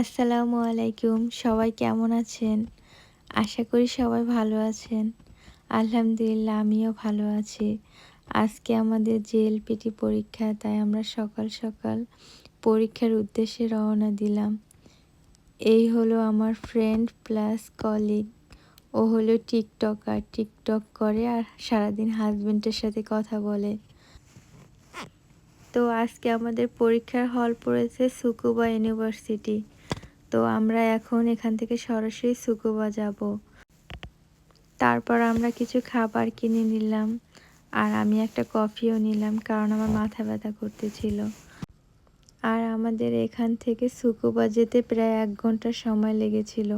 আসসালামু আলাইকুম, সবাই কেমন আছেন? আশা করি সবাই ভালো আছেন। আলহামদুলিল্লাহ, আমিও ভালো আছি। আজকে আমাদের জেএলপিটি পরীক্ষা, তাই আমরা সকাল সকাল পরীক্ষার উদ্দেশ্যে রওনা দিলাম। এই হলো আমার ফ্রেন্ড প্লাস কলিগ ও হলো টিকটকার, টিকটক করে আর সারাদিন হাজবেন্ডের সাথে কথা বলে। তো আজকে আমাদের পরীক্ষার হল পড়েছে সুকুবা ইউনিভার্সিটি তো আমরা এখন এখান থেকে সরাসরি সুকুবা যাব। তারপর আমরা কিছু খাবার কিনে নিলাম আর আমি একটা কফিও নিলাম কারণ আমার মাথা ব্যথা করতেছিল। আর আমাদের এখান থেকে সুকুবা যেতে প্রায় এক ঘণ্টা সময় লেগেছিল।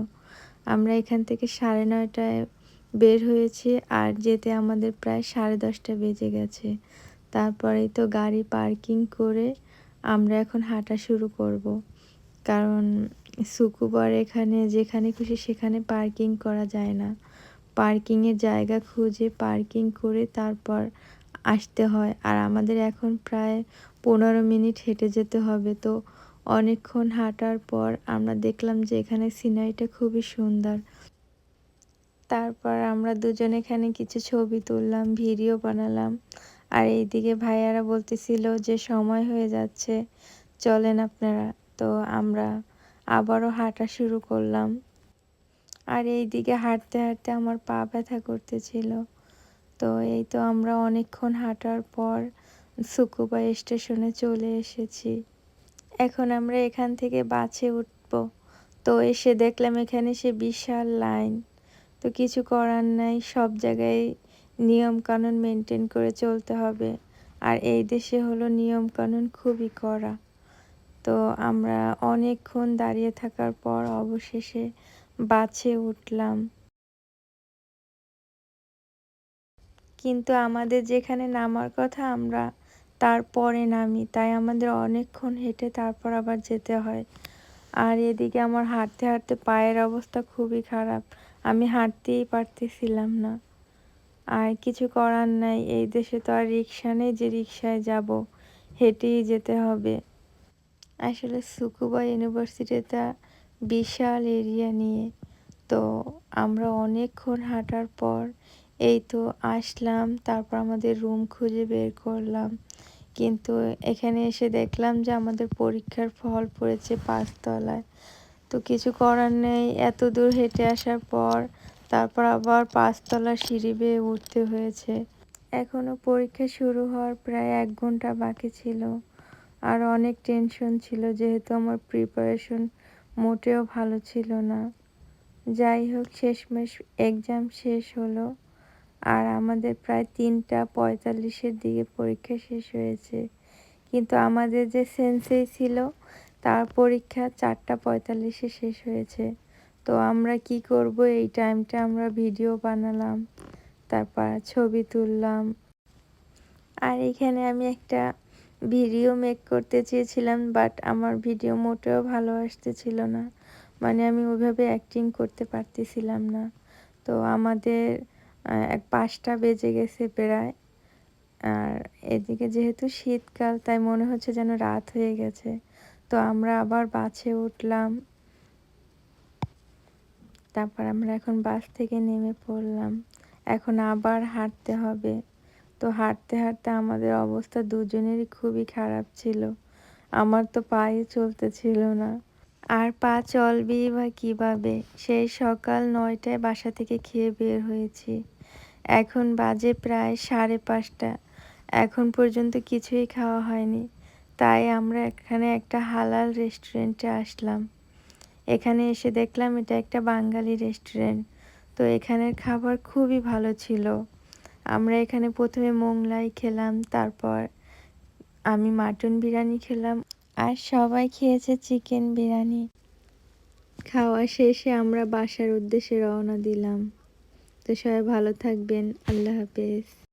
আমরা এখান থেকে সাড়ে নয়টায় বের হয়েছি আর যেতে আমাদের প্রায় সাড়ে দশটা বেজে গেছে। তারপরেই তো গাড়ি পার্কিং করে আমরা এখন হাঁটা শুরু করব। কারণ সুকুবার এখানে, যেখানে খুশি সেখানে পার্কিং করা যায় না। পার্কিংয়ের জায়গা খুঁজে পার্কিং করে তারপর আসতে হয়। আর আমাদের এখন প্রায় পনেরো মিনিট হেঁটে যেতে হবে। তো অনেকক্ষণ হাঁটার পর আমরা দেখলাম যে এখানে সিনারিটা খুবই সুন্দর। তারপর আমরা দুজন এখানে কিছু ছবি তুললাম, ভিডিও বানালাম। আর এইদিকে ভাইয়ারা বলতেছিল যে সময় হয়ে যাচ্ছে, চলেন আপনারা। তো আমরা আবারও হাঁটা শুরু করলাম। আর এই দিকে হাঁটতে হাঁটতে আমার পা ব্যথা করতেছিল। তো এই তো আমরা অনেকক্ষণ হাঁটার পর সুকুবা স্টেশনে চলে এসেছি। এখন আমরা এখান থেকে বাসে উঠব। তো এসে দেখলাম এখানে সে বিশাল লাইন। তো কিছু করার নাই, সব জায়গায় নিয়মকানুন মেনটেন করে চলতে হবে। আর এই দেশে হলো নিয়মকানুন খুবই কড়া। তো আমরা অনেকক্ষণ দাঁড়িয়ে থাকার পর অবশেষে বাছে উঠলাম। কিন্তু আমাদের যেখানে নামার কথা আমরা তারপরে নামি, তাই আমাদের অনেকক্ষণ হেঁটে তারপর আবার যেতে হয়। আর এদিকে আমার হাঁটতে হাঁটতে পায়ের অবস্থা খুবই খারাপ, আমি হাঁটতেই পারতেছিলাম না। আর কিছু করার নাই, এই দেশে তো আর রিক্সা নেই যে রিক্সায় যাব, হেঁটেই যেতে হবে। আসলে সুকুবা ইউনিভার্সিটিটা বিশাল এরিয়া নিয়ে। তো আমরা অনেকক্ষণ হাঁটার পর এই তো আসলাম, তারপর আমাদের রুম খুঁজে বের করলাম। কিন্তু এখানে এসে দেখলাম যে আমাদের পরীক্ষার ফল পড়েছে পাঁচতলায়। তো কিছু করার নেই, এত দূর হেঁটে আসার পর তারপর আবার পাঁচতলা সিঁড়ি বেয়ে উঠতে হয়েছে। এখনও পরীক্ষা শুরু হওয়ার প্রায় এক ঘণ্টা বাকি ছিল। আর অনেক টেনশন ছিল, যেহেতু আমার প্রিপারেশন মোটেও ভালো ছিল না। যাই হোক, শেষমেশ এক্সাম শেষ হলো আর আমাদের প্রায় তিনটা পঁয়তাল্লিশের দিকে পরীক্ষা শেষ হয়েছে। কিন্তু আমাদের যে সেন্সেই ছিল, তার পরীক্ষা চারটা পঁয়তাল্লিশে শেষ হয়েছে। তো আমরা কি করব? এই টাইমটা আমরা ভিডিও বানালাম, তারপর ছবি তুললাম। আর এখানে আমি একটা ভিডিও মেক করতে চেয়েছিলাম বাট আমার ভিডিও মোটেও ভালো আসতেছিল না। মানে আমি ওইভাবে অ্যাক্টিং করতে পারতেছিলাম না। তো আমাদের এক পাঁচটা বেজে গেছে প্রায়। আর এদিকে যেহেতু শীতকাল, তাই মনে হচ্ছে যেন রাত হয়ে গেছে। তো আমরা আবার বাসে উঠলাম। তারপর আমরা এখন বাস থেকে নেমে পড়লাম। এখন আবার হাঁটতে হবে। তো হাঁটতে হাঁটতে আমাদের অবস্থা দুজনেরই খুবই খারাপ ছিল। আমার তো পায়ে চলতে ছিল না। আর পা চলবি বা কীভাবে? সেই সকাল নয়টায় বাসা থেকে খেয়ে বের হয়েছি। এখন বাজে প্রায় সাড়ে পাঁচটা। এখন পর্যন্ত কিছুই খাওয়া হয়নি। তাই আমরা এখানে একটা হালাল রেস্টুরেন্টে আসলাম। এখানে এসে দেখলাম এটা একটা বাঙালি রেস্টুরেন্ট। তো এখানের খাবার খুবই ভালো ছিল। আমরা এখানে প্রথমে মোংলাই খেলাম, তারপর আমি মাটন বিরিয়ানি খেলাম, আর সবাই খেয়েছে চিকেন বিরিয়ানি। খাওয়া শেষে আমরা বাসার উদ্দেশ্যে রওনা দিলাম। তো সবাই ভালো থাকবেন, আল্লাহ হাফেজ।